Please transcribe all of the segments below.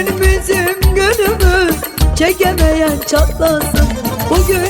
Bugün bizim günümüz Çekemeyen çatlasın. Bugün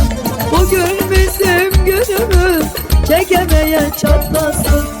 kemeye çatlasın.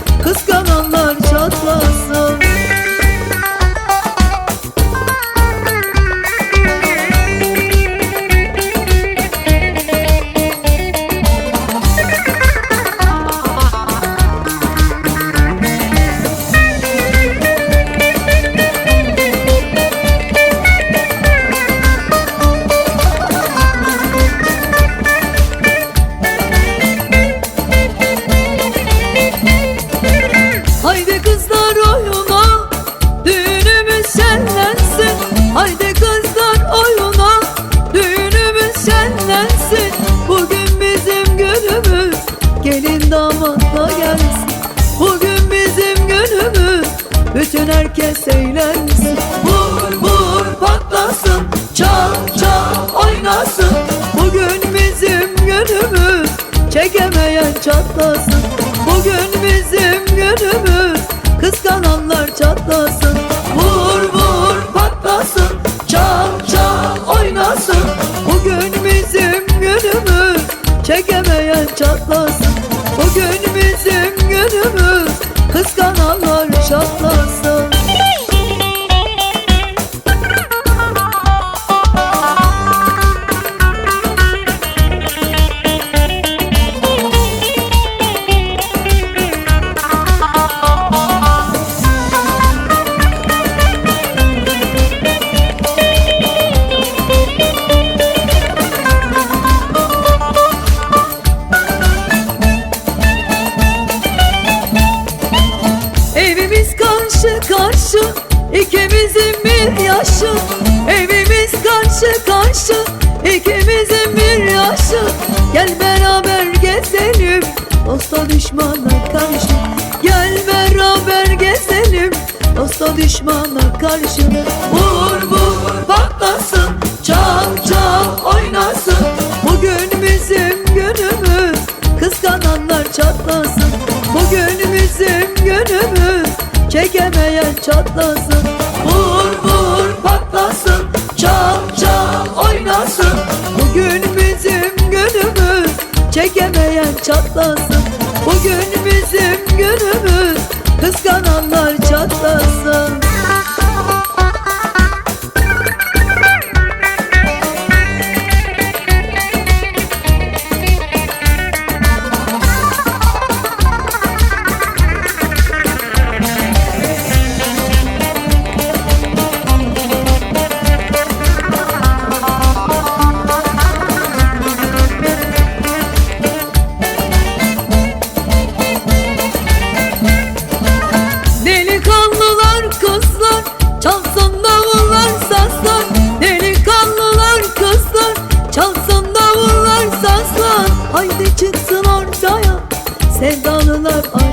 Bütün herkes eğlensin. Vur vur patlasın. Çal çal oynasın. Bugün bizim günümüz Çekemeyen çatlasın. düşmana karşı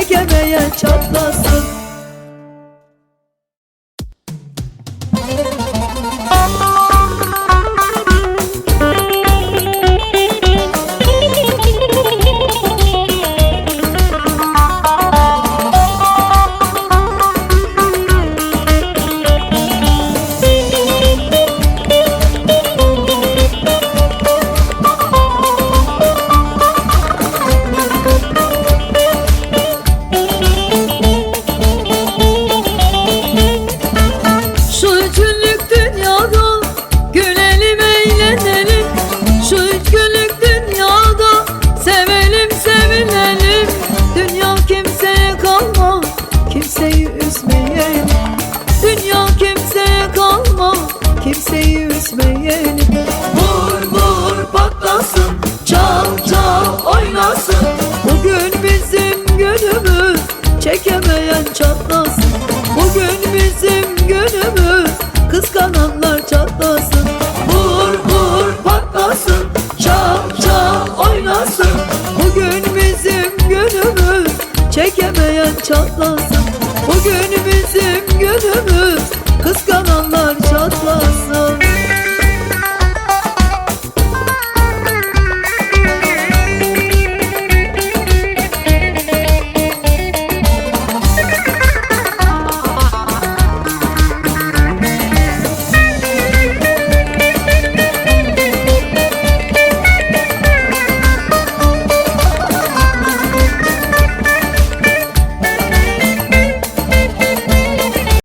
Çekemeyen çatlasın